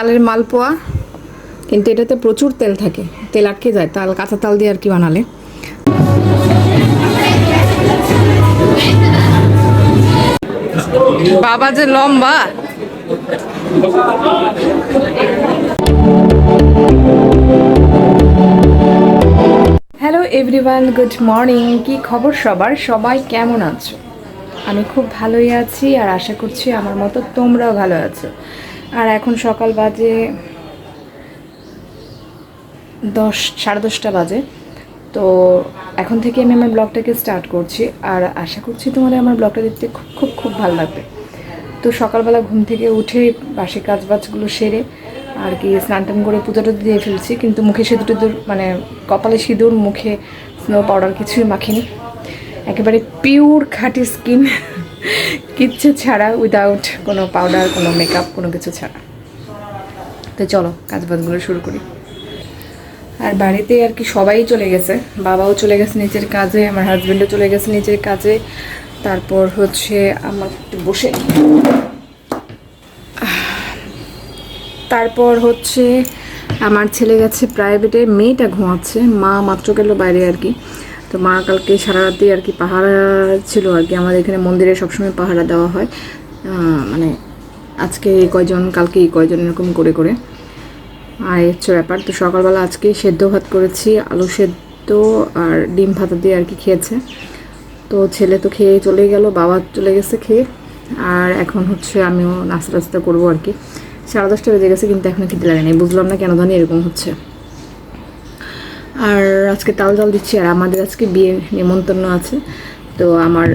তালের মালপোয়া, কিন্তু এটাতে প্রচুর তেল থাকে। তেল আটকে যায়, তাল, কাঁচা তাল দিয়ে আর কি বানালে। বাবা যে লম্বা। হ্যালো এভরিওয়ান গুড মর্নিং কি খবর সবার? সবাই কেমন আছো? আমি খুব ভালোই আছি আর আশা করছি আমার মতো তোমরাও ভালো আছো। আর এখন সকাল বাজে দশ, সাড়ে দশটা বাজে। তো এখন থেকে আমি আমার ব্লগটাকে স্টার্ট করছি। আর আশা করছি তোমাদের আমার ব্লগটা দেখতে খুব খুব খুব ভালো লাগবে। তো সকালবেলা ঘুম থেকে উঠে বাসি কাজ বাজগুলো সেরে আর কি স্নান টান করে পুজোটা দিয়ে ফেলছি। কিন্তু মুখে সিঁদুর টিঁদুর মানে কপালে সিঁদুর, মুখে স্নো পাউডার কিছুই মাখিনি। একেবারে পিওর খাঁটি স্কিন কিচ্ছু ছাড়া উইদাউট কোনো পাউডার কোনো মেকআপ কোনো কিছু ছাড়া। তো চলো কাজ বাজগুলো শুরু করি। আর বাড়িতে আর কি সবাই চলে গেছে। বাবাও চলে গেছে নিজের কাজে, আমার হাজব্যান্ডও চলে গেছে নিজের কাজে। তারপর হচ্ছে আমার একটু বসে। তারপর হচ্ছে আমার ছেলে গেছে প্রাইভেটে মেয়েটা ঘুমাচ্ছে, মা মাত্র গেল বাইরে আর কি। তো মা কালকে সারা রাতে আর কি পাহারা ছিল আর কি। আমাদের এখানে মন্দিরে সবসময় পাহারা দেওয়া হয়। মানে আজকে এই কয়জন, কালকে এই কয়জন এরকম করে করে। আর হচ্ছে ব্যাপার, তো সকালবেলা আজকে সেদ্ধ ভাত করেছি, আলু সেদ্ধ আর ডিম ভাতা দিয়ে আর কি খেয়েছে। তো ছেলে তো খেয়ে চলে গেল, বাবা চলে গেছে খেয়ে। আর এখন হচ্ছে আমিও নাস্তা টাস্তা করব আর কি। সাড়ে দশটা বেজে গেছে, কিন্তু এখনও খেতে লাগে নাই। বুঝলাম না কেন জানি এরকম হচ্ছে। আর আজকে তাল জল দিচ্ছি, আর আমাদের আজকে বিয়ে নিমন্ত্রণ আছে। তো আমার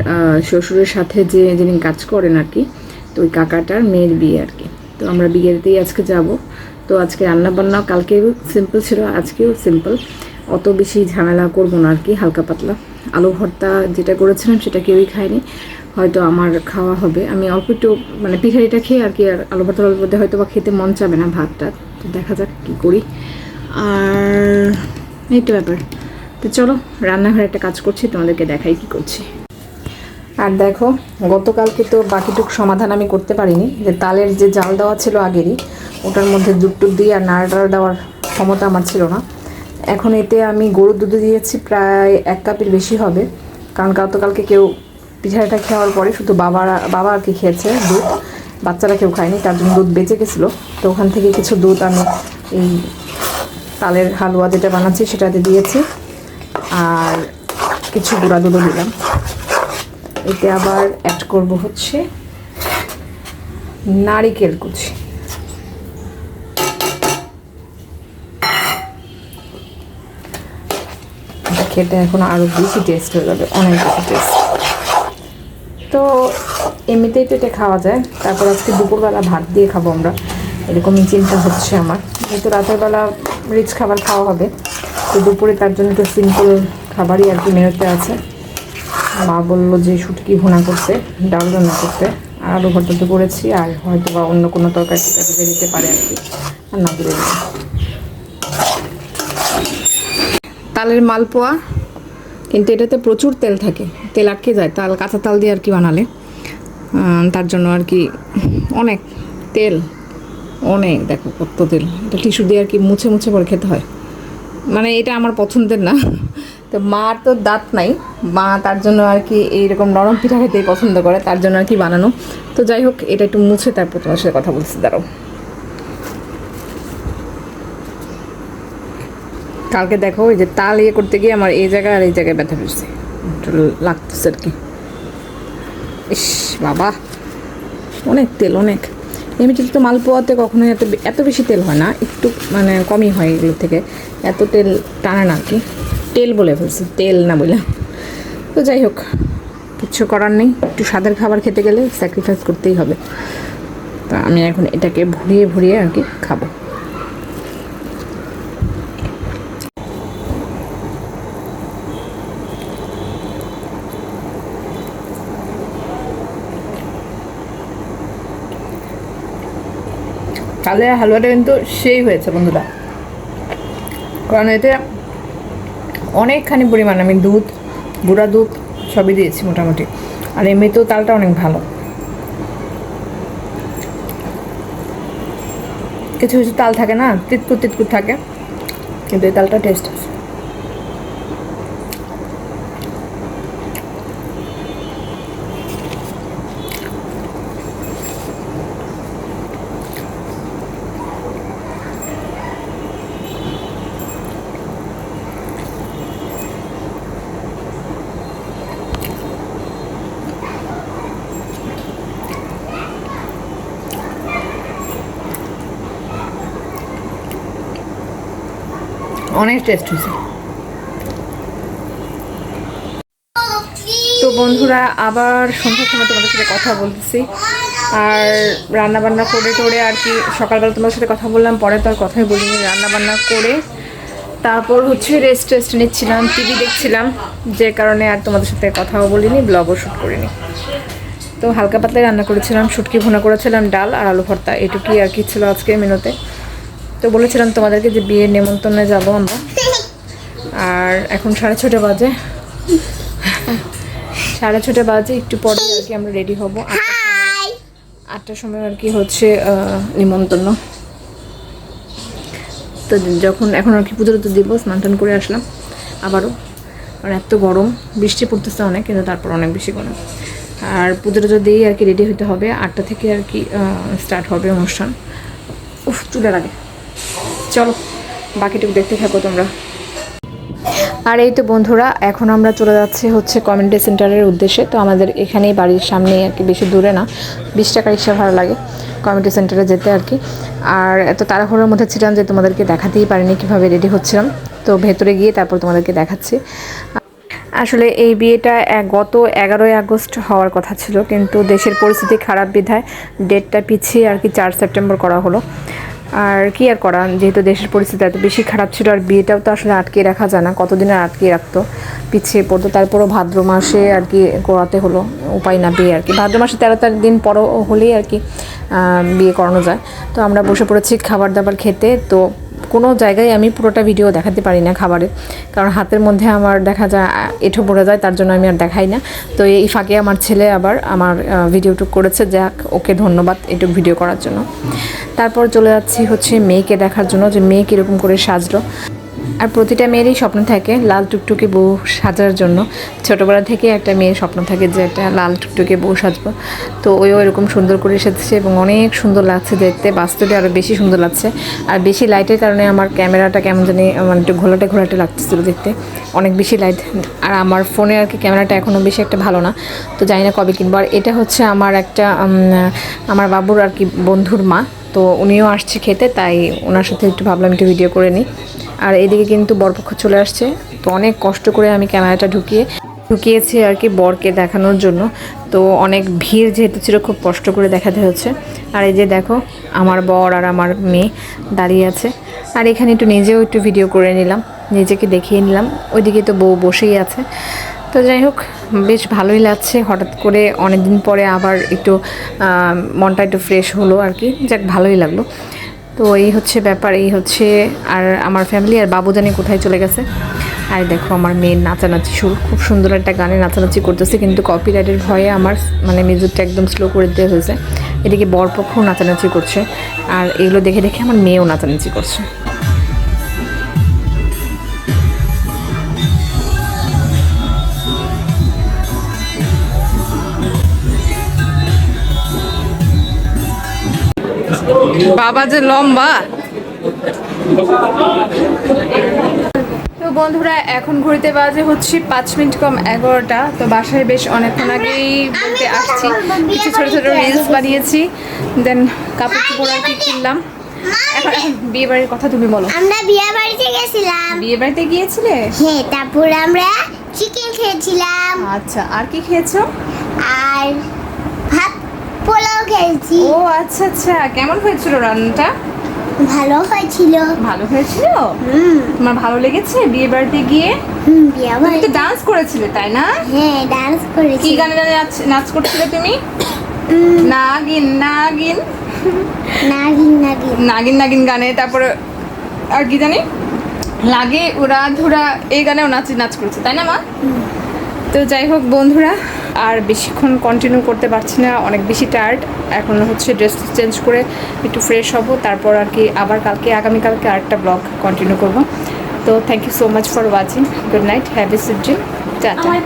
শ্বশুরের সাথে যে যিনি কাজ করেন আর কি, তো ওই কাকাটার মেয়ের বিয়ে আর কি। তো আমরা বিয়েতেই আজকে যাব। তো আজকে রান্না বান্না কালকেও সিম্পল ছিল, আজকেও সিম্পল অত বেশি ঝামেলা করব না আর কি, হালকা পাতলা। আলু ভর্তা যেটা করেছিলাম সেটা কেউই খায়নি। হয়তো আমার খাওয়া হবে। আমি অল্প একটু মানে পিঠারিটা খেয়ে আর কি, আর আলু ভর্তা আলু হয়তো বা খেতে মন চাবে না ভাতটা। তো দেখা যাক কী করি। আর এই তো ব্যাপার। তো চলো, রান্নাঘরে একটা কাজ করছি, তোমাদেরকে দেখাই কি করছি। আর দেখো, গতকালকে তো বাকিটুক সমাধান আমি করতে পারিনি। যে তালের যে জাল দেওয়া ছিল আগেরই, ওটার মধ্যে দুধ টুধ দিয়ে আর নাড়া দেওয়ার ক্ষমতা আমার ছিল না। এখন এতে আমি গরুর দুধ দিয়েছি, প্রায় এক কাপের বেশি হবে। কারণ গতকালকে কেউ পিঠাটা খাওয়ার পরে শুধু বাবারা বাবা আর কি খেয়েছে দুধ। বাচ্চারা কেউ খায়নি, তার জন্য দুধ বেঁচে গেছিল। তো ওখান থেকে কিছু দুধ আমি এই তালের হালুয়া যেটা বানাচ্ছি সেটাতে দিয়েছি। আর কিছু গুঁড়া দুধও দিলাম। এতে আবার অ্যাড করব হচ্ছে নারিকেল কুচি। খেতে এখন আরও বেশি টেস্ট হয়ে যাবে, অনেক বেশি টেস্ট তো এমনিতেই পেটে খাওয়া যায়। তারপর আজকে দুপুরবেলা ভাত দিয়ে খাব আমরা। এরকমই চিন্তা হচ্ছে আমার। যেহেতু রাতের বেলা রিচ খাবার খাওয়া হবে। তো দুপুরে তার জন্য একটু সিম্পল খাবারই আর কি মেনুতে আছে। মা বলল যে শুটকি ভুনা করতে, ডাল রান্না করতে। আলু ভর্তা তো করেছি, আর হয়তো বা অন্য কোনো তরকারি টরকারি দিতে পারে আর কি। আর না দিলে তালের মালপোয়া, কিন্তু এটাতে প্রচুর তেল থাকে। তেল আটকে যায়, তাল, কাঁচা তাল দিয়ে আর কি বানালে। তার জন্য আর কি অনেক তেল। অনেক, দেখো কত তেল। এটা টিস্যু দিয়ে আর কি মুছে মুছে করে খেতে হয়। মানে এটা আমার পছন্দের না। তো মার তো দাঁত নাই। মা তার জন্য আর কি এইরকম নরম পিঠা খেতেই পছন্দ করে, তার জন্য আর কি বানানো। তো যাই হোক, এটা একটু মুছে তারপর তোমার সাথে কথা বলছি, দাঁড়াও। কালকে দেখো ওই যে তাল ইয়ে করতে গিয়ে আমার এই জায়গায় আর এই জায়গায় ব্যথা পেয়েছে। লাগতেছে আর কি। ইস, বাবা। অনেক তেল, অনেক। এমনিতে তো মালপোয়াতে কখনোই এত এত বেশি তেল হয় না। একটু মানে কমই হয় এগুলো থেকে। এত তেল টানে না কি। তেল বলে ফেলছি, তেল না বলে। তো যাই হোক কিচ্ছু করার নেই। একটু স্বাদের খাবার খেতে গেলে স্যাক্রিফাইস করতেই হবে। তা আমি এখন এটাকে ভরিয়ে ভরিয়ে আর কি খাব। কালের হালুয়াটা কিন্তু সেই হয়েছে বন্ধুরা। কারণ এতে অনেকখানি পরিমাণ আমি দুধ, গুঁড়া দুধ সবই দিয়েছি মোটামুটি। আর এমনিতেও তালটা অনেক ভালো। কিছু কিছু তাল থাকে না, তিতকুর তিতকুর থাকে। কিন্তু এই তালটা টেস্ট আছে। অনেক টেস্ট হয়েছে। তো বন্ধুরা, আবার সন্ধ্যার সময় তোমাদের সাথে কথা বলতেছি। আর রান্না বান্না করে টোরে আর কি সকালবেলা তোমাদের সাথে কথা বললাম, পরে তো আর কথাই বলিনি রান্না বান্না করে তারপর হচ্ছে রেস্ট টেস্ট নিচ্ছিলাম টিভি দেখছিলাম, যে কারণে আর তোমাদের সাথে কথাও বলিনি ব্লগও শ্যুট করিনি। তো হালকা পাতলায় রান্না করেছিলাম, শুটকি ভুনা করেছিলাম, ডাল আর আলু ভর্তা, এটুকুই আর কি ছিল আজকে মেনুতে তো বলেছিলাম তোমাদেরকে যে বিয়ের নেমন্তন্নে যাব আমরা। আর এখন সাড়ে ছটা বাজে। সাড়ে ছটা বাজে একটু পরে আর কি আমরা রেডি হব। আটটার সময় আর কি হচ্ছে আহ, নিমন্ত্রণ। তো যখন এখন আর কি পুজোর তো দিব স্নান টান করে আসলাম আবারও। আর এত গরম বৃষ্টি পড়তেছে অনেক কিন্তু তারপর অনেক বেশি গরম। আর পুজোটা যদি আর কি রেডি হতে হবে। আটটা থেকে আর কি স্টার্ট হবে অনুষ্ঠান। উফ চুলে লাগে। চলো, বাকিটুকু দেখতে থাকো তোমরা। আর এই তো বন্ধুরা, এখন আমরা চলে যাচ্ছি হচ্ছে কমিউনিটি সেন্টারের উদ্দেশ্যে। তো আমাদের এখানেই বাড়ির সামনে আর কি, বেশি দূরে না, বিশ টাকা রিক্সা ভাড়া লাগে কমিউনিটি সেন্টারে যেতে আর কি। আর এত তাড়াহুড়োর মধ্যে ছিলাম যে তোমাদেরকে দেখাতেই পারিনি কীভাবে রেডি হচ্ছিলাম। তো ভেতরে গিয়ে তারপর তোমাদেরকে দেখাচ্ছি। আসলে এই বিয়েটা গত এগারোই আগস্ট হওয়ার কথা ছিল, কিন্তু দেশের পরিস্থিতি খারাপ বিধায় ডেটটা পিছিয়ে আর কি চার সেপ্টেম্বর করা হলো। আর কি আর করা যেহেতু দেশের পরিস্থিতি এত বেশি খারাপ ছিল, আর বিয়েটাও তো আসলে আটকে রাখা যায় না কতদিন আর আটকে রাখতো? পিছিয়ে পড়তো, তারপরও ভাদ্র মাসে আর কি করাতে হলো, উপায় না বিয়ে আর কি। ভাদ্র মাসে তেরো তারিখ দিন পরও হলেই আর কি বিয়ে করানো যায়। তো আমরা বসে পড়েছি খাবার দাবার খেতে, তো কোনো জায়গায় আমি পুরোটা ভিডিও দেখাতে পারি না খাবারের। কারণ হাতের মধ্যে আমার দেখা যায়, এঠো পড়ে যায়, তার জন্য আমি আর দেখাই না। তো এই ফাঁকে আমার ছেলে আবার আমার ভিডিওটুক করেছে, যাক, ওকে ধন্যবাদ এটুক ভিডিও করার জন্য। তারপর চলে যাচ্ছি হচ্ছে মেয়েকে দেখার জন্য, যে মেয়ে কীরকম করে সাজলো। আর প্রতিটা মেয়েরই স্বপ্ন থাকে লাল টুকটুকে বউ সাজার জন্য। ছোটোবেলা থেকে একটা মেয়ের স্বপ্ন থাকে যে একটা লাল টুকটুকে বউ সাজবো। তো ওইও এরকম সুন্দর করে এসেছে এবং অনেক সুন্দর লাগছে দেখতে, বাস্তবে আরও বেশি সুন্দর লাগছে। আর বেশি লাইটের কারণে আমার ক্যামেরাটা কেমন জানি মানে একটু ঘোলাটে ঘোলাটে লাগতেছিল দেখতে। অনেক বেশি লাইট আর আমার ফোনে আর কি ক্যামেরাটা এখনও বেশি একটা ভালো না। তো জানি না কবে কিনবো। আর এটা হচ্ছে আমার একটা আমার বাবুর আর কি বন্ধুর মা। তো উনিও আসছে খেতে, তাই ওনার সাথে একটু ভাবলাম একটু ভিডিও করে নিই। আর এদিকে কিন্তু বরপক্ষ চলে আসছে, তো অনেক কষ্ট করে আমি ক্যামেরাটা ঢুকিয়ে, ঢুকিয়েছি আর কি বরকে দেখানোর জন্য। তো অনেক ভিড় যেহেতু ছিল, খুব কষ্ট করে দেখাতে হচ্ছে। আর এই যে দেখো, আমার বর আর আমার মেয়ে দাঁড়িয়ে আছে। আর এখানে একটু নিজেও একটু ভিডিও করে নিলাম, নিজেকে দেখিয়ে নিলাম। ওইদিকে তো বউ বসেই আছে। তো যাই হোক, বেশ ভালোই লাগছে। হঠাৎ করে অনেক দিন পরে আবার একটু মনটা একটু ফ্রেশ হলো আর কি যাক, ভালোই লাগল। তো এই হচ্ছে ব্যাপার, এই হচ্ছে আর আমার ফ্যামিলি আর বাবু জানি কোথায় চলে গেছে। আর দেখো, আমার মেয়ের নাচানাচি সুর খুব সুন্দর একটা গানে নাচানাচি করতেছে, কিন্তু কপিরাইটের ভয়ে আমার মানে মিউজিকটা একদম স্লো করে দেওয়া হয়েছে। এদিকে বরপক্ষও নাচানাচি করছে। আর এগুলো দেখে দেখে আমার মেয়েও নাচানাচি করছে। বাবা যে লম্বা। তো বন্ধুরা এখন ঘুরতে বাজে হচ্ছে পাঁচ মিনিট কম এগারোটা। তো বাসায় বেশ অনেকক্ষণ আগেই বলতে আসছি। কিছু ছোটো ছোটো রিলস বানিয়েছি। দেন কাপড় চোপড় আর কি কিনলাম। এখন এখন বিয়ে বাড়ির কথা তুমি বলো। আমরা বিয়ে বাড়িতে গেছিলাম। বিয়ে বাড়িতে গিয়েছিলে? হ্যাঁ তারপর আমরা চিকেন খেয়েছিলাম। আচ্ছা আর কি খেয়েছো? আর পোলাও খেয়েছি ও আচ্ছা আচ্ছা। কেমন হয়েছিল রান্নাটা? ভালো হয়েছিল। ভালো হয়েছিল? হুম। তোমার ভালো লেগেছে বিয়ে বাড়িতে গিয়ে? হুম বিয়ে তুমি তো ডান্স করেছিলে তাই না? হ্যাঁ ডান্স কি করেছি গানে গানে নাচ নাচ করছিলে তুমি? নাগিন নাগিন। নাগিন নাগিন। নাগিন নাগিন গানে তারপরে আর কি জানি? লাগে উড়া ধুরা এই গানেও নাচ নাচ করেছে তাই না মা? তো যাই হোক বন্ধুরা, আর বেশিক্ষণ কন্টিনিউ করতে পারছি না, অনেক বেশি টায়ার্ড এখন হচ্ছে ড্রেস চেঞ্জ করে একটু ফ্রেশ হব, তারপর আর কি আবার কালকে, আগামীকালকে আরেকটা ব্লগ কন্টিনিউ করব। তো thank you so much for watching good night have a seed tata আমার